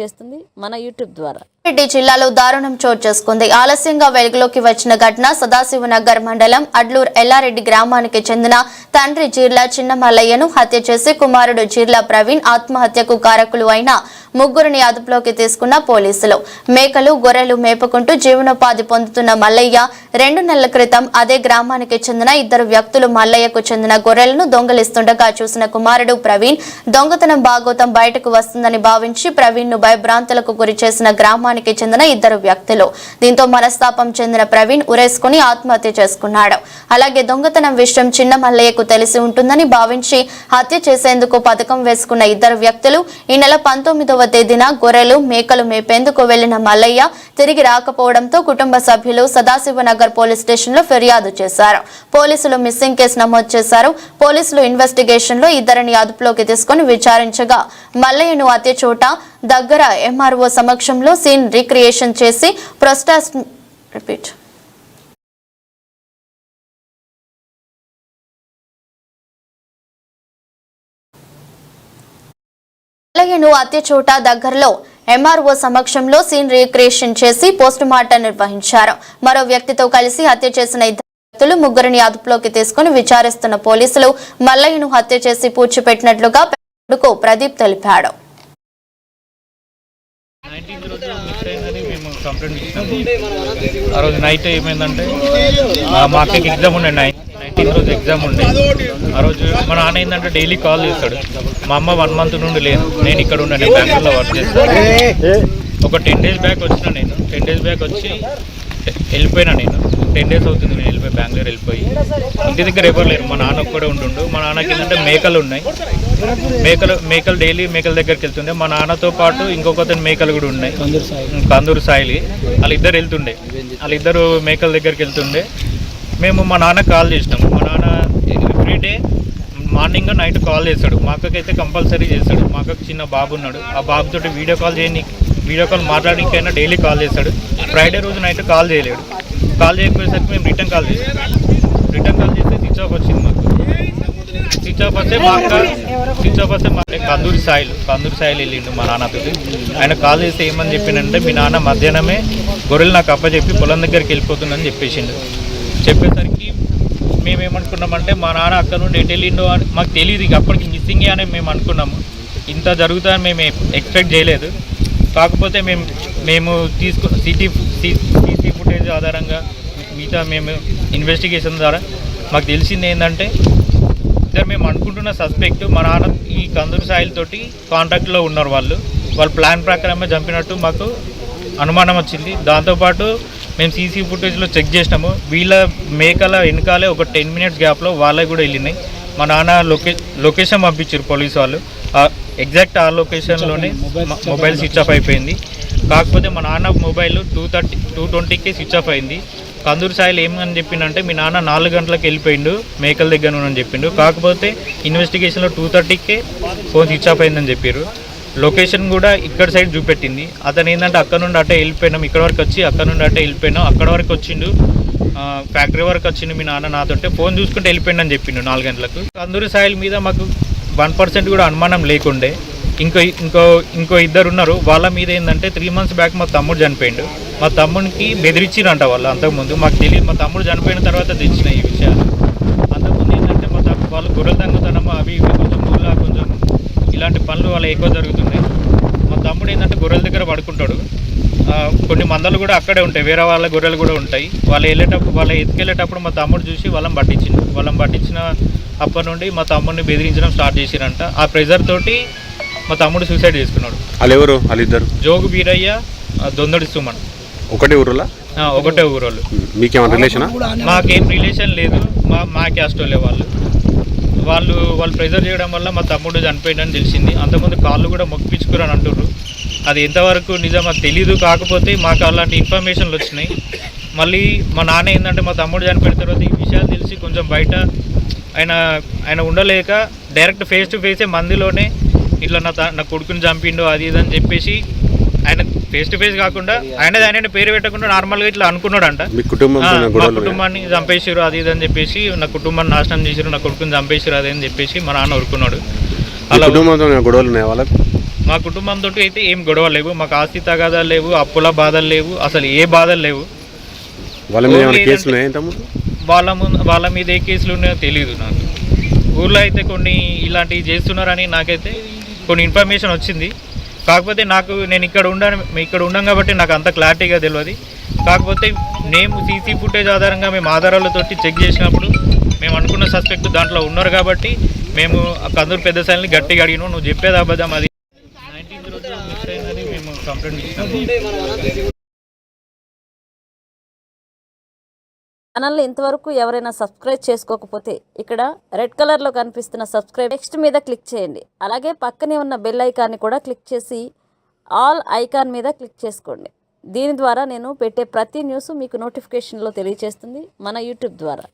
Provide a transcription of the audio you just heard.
చేస్తుంది మన యూట్యూబ్ ద్వారా. రెడ్డి జిల్లాలో దారుణం చోటు చేసుకుంది. ఆలస్యంగా వెలుగులోకి వచ్చిన ఘటన సదాశివనగర్ మండలం అడ్లూర్ ఎల్లారెడ్డి గ్రామానికి చెందిన తండ్రి జీర్ల చిన్న మల్లయ్యను హత్య చేసి కుమారుడు జీర్ల ప్రవీణ్ ఆత్మహత్యకు కారకులు అయిన ముగ్గురిని అదుపులోకి తీసుకున్న పోలీసులు. మేకలు గొర్రెలు మేపుకుంటూ జీవనోపాధి పొందుతున్న మల్లయ్య రెండు నెలల క్రితం అదే గ్రామానికి చెందిన ఇద్దరు వ్యక్తులు మల్లయ్యకు చెందిన గొర్రెలను దొంగలిస్తుండగా చూసిన కుమారుడు ప్రవీణ్ దొంగతనం బాగోతం బయటకు వస్తుందని భావించి ప్రవీణ్ను భయభ్రాంతులకు గురి చేసిన గ్రామానికి చెందిన ఇద్దరు వ్యక్తులు. దీంతో మనస్తాపం చెందిన ప్రవీణ్ ఉరేసుకుని ఆత్మహత్య చేసుకున్నాడు. అలాగే దొంగతనం విషయం చిన్న మల్లయ్యకు తెలిసి ఉంటుందని భావించి హత్య చేసేందుకు పథకం వేసుకున్న ఇద్దరు వ్యక్తులు ఈ నెల పంతొమ్మిదవ తేదీన గొర్రెలు మేకలు మేపేందుకు వెళ్ళిన మల్లయ్య తిరిగి రాకపోవడంతో కుటుంబ సభ్యులు సదాశివనగర్ పోలీస్ స్టేషన్లో ఫిర్యాదు చేశారు. పోలీసులు మిస్సింగ్ కేసు నమోదు చేశారు. పోలీసులు ఇన్వెస్టిగేషన్లో ఇద్దరిని అదుపులోకి తీసుకుని విచారించగా మల్లయ్యను హత్య చోట దగ్గర ఎంఆర్ఓ సమక్షంలో సీన్ రీక్రియేషన్ చేసి ప్రొస్టాస్ రిపీట్ మల్లయ్యను అత్యచోట దగ్గరలో ఎంఆర్ఓ సమక్షంలో సీన్ రీక్రియేషన్ చేసి పోస్టుమార్టం నిర్వహించారు. మరో వ్యక్తితో కలిసి హత్య చేసిన ఇద్దరు వ్యక్తులు ముగ్గురిని అదుపులోకి తీసుకుని విచారిస్తున్న పోలీసులు మల్లయ్యను హత్య చేసి పూడ్చిపెట్టినట్లుగా ప్రదీప్ తెలిపాడు. మేము కంప్లైంట్ ఇచ్చినాము ఆ రోజు నైట్ ఏమైందంటే మా అక్కకి ఎగ్జామ్ ఉండే నైన్ నైన్టీన్త్ రోజు ఎగ్జామ్ ఉండే. ఆ రోజు మా నాన్న ఏంటంటే డైలీ కాల్ చేస్తాడు. మా అమ్మ వన్ మంత్ నుండి లేదు. నేను ఇక్కడ ఉన్నా నేను బెంగళూరులో వర్క్ చేస్తాను ఒక టెన్ డేస్ బ్యాక్ వచ్చిన నేను. టెన్ డేస్ బ్యాక్ వచ్చి వెళ్ళిపోయినా నేను. టెన్ డేస్ అవుతుంది నేను వెళ్ళిపోయి బెంగళూరు వెళ్ళిపోయి. ఇంటి దగ్గర ఎవరు లేరు. మా నాన్న ఒక్కడే ఉంటుండు మా నాన్నకి ఏంటంటే మేకలు ఉన్నాయి. మేకలు మేకలు డైలీ మేకల దగ్గరికి వెళ్తుండే. మా నాన్నతో పాటు ఇంకొకతని మేకలు కూడా ఉన్నాయి కందూరు సాయిలి. వాళ్ళిద్దరు వెళ్తుండే. వాళ్ళిద్దరు మేకల దగ్గరికి వెళ్తుండే. మేము మా నాన్న కాల్ చేసినాము. మా నాన్న every day morning night call చేస్తాడు. మా అక్కకైతే కంపల్సరీ చేస్తాడు. మా అక్కకి చిన్న బాబు ఉన్నాడు. ఆ బాబుతోటి వీడియో కాల్ చేయని వీడియో కాల్ మాట్లాడడానికైనా డైలీ కాల్ చేస్తాడు. ఫ్రైడే రోజు నైట్ కాల్ చేయలేడు. కాల్ చేయకపోయేసరికి మేము రిటర్న్ కాల్ చేసాం రిటర్న్ కాల్ చేస్తే స్విచ్ ఆఫ్ వచ్చింది మాకు. స్విచ్ ఆఫ్ వస్తే మా అక్క స్విచ్ ఆఫ్ కందూరి సాయిలు కందూరి సాయిలు వెళ్ళిండు మా నాన్నతో ఆయన కాల్ చేస్తే ఏమని చెప్పిండంటే మీ నాన్న మధ్యాహ్నమే గొర్రెలు నాకు అప్పచెప్పి పొలం దగ్గరికి వెళ్ళిపోతుందని చెప్పేసిండు. చెప్పేసరికి మేమేమనుకున్నామంటే మా నాన్న అక్కడ నుండి ఎటు వెళ్ళిండో అని మాకు తెలియదు ఇక అప్పటికి మిస్సింగే అని మేము అనుకున్నాము. ఇంత జరుగుతుందని మేము ఎక్స్పెక్ట్ చేయలేదు. కాకపోతే మేము మేము తీసుకు సిటీ సీసీ ఫుటేజ్ ఆధారంగా మిగతా మేము ఇన్వెస్టిగేషన్ ద్వారా మాకు తెలిసింది ఏంటంటే ఇద్దరు మేము అనుకుంటున్న సస్పెక్ట్ మా నాన్న ఈ కందూరు సాయిల్ తోటి కాంటాక్ట్లో ఉన్నారు వాళ్ళు. వాళ్ళ ప్లాన్ ప్రకారమే చంపినట్టు మాకు అనుమానం వచ్చింది. దాంతోపాటు మేము సీసీ ఫుటేజ్లో చెక్ చేసినాము. వీళ్ళ మేకల వెనకాలే ఒక టెన్ మినిట్స్ గ్యాప్లో వాళ్ళకి కూడా వెళ్ళినాయి. మా నాన్న లొకే లొకేషన్ పంపించారు పోలీస్ వాళ్ళు. ఎగ్జాక్ట్ ఆ లొకేషన్లోనే మొబైల్ స్విచ్ ఆఫ్ అయిపోయింది. కాకపోతే మా నాన్న మొబైల్ టూ థర్టీ టూ ట్వంటీకి స్విచ్ ఆఫ్ అయింది. కందూరు సాయిలు ఏమని చెప్పిండంటే మీ నాన్న నాలుగు గంటలకు వెళ్ళిపోయిండు మేకల దగ్గర అని చెప్పిండు. కాకపోతే ఇన్వెస్టిగేషన్లో టూ థర్టీకే ఫోన్ స్విచ్ ఆఫ్ అయిందని చెప్పారు లొకేషన్ కూడా ఇక్కడ సైడ్ చూపెట్టింది. అతను ఏంటంటే అక్కడ నుండి అటే వెళ్ళిపోయినాం ఇక్కడ వరకు వచ్చి అక్కడ నుండి అటే వెళ్ళిపోయినాం అక్కడ వరకు వచ్చిండు. ఫ్యాక్టరీ వరకు వచ్చిండు మీ నాన్న నాతోటే ఫోన్ చూసుకుంటే వెళ్ళిపోయిండు అని చెప్పిండు నాలుగు గంటలకు. కందూరు సాయిల్ మీద మాకు వన్ పర్సెంట్ కూడా అనుమానం లేకుండే. ఇంకో ఇంకో ఇంకో ఇద్దరు ఉన్నారు. వాళ్ళ మీద ఏంటంటే త్రీ మంత్స్ బ్యాక్ మా తమ్ముడు చనిపోయిండు. మా తమ్ముడికి బెదిరించిరంట వాళ్ళు అంతకుముందు. మాకు తెలియదు మా తమ్ముడు చనిపోయిన తర్వాత తెచ్చిన ఈ విషయాలు. అంతకుముందు ఏంటంటే మా తమ్ముడు వాళ్ళు గొర్రెలు తంగుతనము అవి ఇవి కొంచెం ఊళ్ళో కొంచెం ఇలాంటి పనులు వాళ్ళ ఎక్కువ జరుగుతున్నాయి. మా తమ్ముడు ఏంటంటే గొర్రెల దగ్గర పడుకుంటాడు. కొన్ని మందలు కూడా అక్కడే ఉంటాయి వేరే వాళ్ళ గొర్రెలు కూడా ఉంటాయి. వాళ్ళు వెళ్ళేటప్పుడు వాళ్ళు ఎత్తుకెళ్ళేటప్పుడు మా తమ్ముడు చూసి వాళ్ళని పట్టించిండు. వాళ్ళని పట్టించిన అప్పటి నుండి మా తమ్ముడిని బెదిరించడం స్టార్ట్ చేసిరంట. ఆ ప్రెజర్ తోటి మా తమ్ముడు సూసైడ్ చేసుకున్నాడు. వాళ్ళు ఎవరు వాళ్ళిద్దరు? జోగు బీరయ్య దొందడి సుమన్. ఒకటే ఊరులా? ఒకటే ఊరోళ్ళు. మీకేమైనా రిలేషనా మాకేం రిలేషన్ లేదు. మా మా క్యాస్ట్ వాళ్ళే వాళ్ళు. వాళ్ళు వాళ్ళు ప్రెజర్ చేయడం వల్ల మా తమ్ముడు చనిపోయిందని తెలిసింది. అంతకుముందు కాళ్ళు కూడా మొక్కిపించుకురు అని అంటుర్రు. అది ఎంతవరకు నిజం అది తెలీదు. కాకపోతే మాకు అలాంటి ఇన్ఫర్మేషన్లు వచ్చినాయి. మళ్ళీ మా నాన్న ఏంటంటే మా తమ్ముడు చనిపోయిన తర్వాత ఈ విషయాలు తెలిసి కొంచెం బయట ఆయన ఆయన ఉండలేక డైరెక్ట్ ఫేస్ టు ఫేసే మందిలోనే ఇట్లా నా కొడుకుని చంపిండు అది ఇది అని చెప్పేసి ఆయన ఫేస్ టు ఫేస్ కాకుండా ఆయన ఆయన పేరు పెట్టకుండా నార్మల్గా ఇట్లా అనుకున్నాడంట. మీ కుటుంబంతో ఆ, మా గొడవలు ఉన్నాయా? కుటుంబాన్ని చంపేసారు అది ఇది అని చెప్పేసి నా కుటుంబాన్ని నాశనం చేసారు నా కొడుకుని చంపేసారు అది అని చెప్పేసి మా నాన్న ఊరుకున్నాడు. మీ అలా కుటుంబంతో గొడవలు ఉన్నాయా వాళ్ళకి? మా కుటుంబంతో అయితే ఏం గొడవ లేవు. మాకు ఆస్తి తగాదాలు లేవు అప్పుల బాధలు లేవు అసలు ఏ బాధలు లేవు. వాళ్ళ మీద ఏమైనా ఓన్లీ కేసులు ఏంటంటే- ఉన్నాయా ఇంతకుముందు? వాళ్ళ ముందు వాళ్ళ మీద ఏ కేసులు ఉన్నాయో తెలియదు నాకు. ఊర్లో అయితే కొన్ని ఇలాంటివి చేస్తున్నారని నాకైతే కొన్ని ఇన్ఫర్మేషన్ వచ్చింది. కాకపోతే నాకు నేను ఇక్కడ ఉండాను ఇక్కడ ఉన్నాం కాబట్టి నాకు అంత క్లారిటీగా తెలియదు కాకపోతే మేము సీసీ ఫుటేజ్ ఆధారంగా మేము ఆధారాలతోటి చెక్ చేసినప్పుడు మేము అనుకున్న సస్పెక్ట్ దాంట్లో ఉన్నారు కాబట్టి మేము ఆ కందూరు పెద్ద గట్టిగా అడిగినాం నువ్వు చెప్పేది అబద్ధం అది. నైన్టీన్త్ రోజు మిస్ అయిందని మేము కంప్లైంట్ ఇచ్చినాము. ఛానల్ని ఇంతవరకు ఎవరైనా సబ్స్క్రైబ్ చేసుకోకపోతే ఇక్కడ రెడ్ కలర్లో కనిపిస్తున్న సబ్స్క్రైబ్ నెక్స్ట్ మీద క్లిక్ చేయండి. అలాగే పక్కనే ఉన్న బెల్ ఐకాన్ని కూడా క్లిక్ చేసి ఆల్ ఐకాన్ మీద క్లిక్ చేసుకోండి. దీని ద్వారా నేను పెట్టే ప్రతి న్యూస్ మీకు నోటిఫికేషన్లో తెలియజేస్తుంది మన యూట్యూబ్ ద్వారా.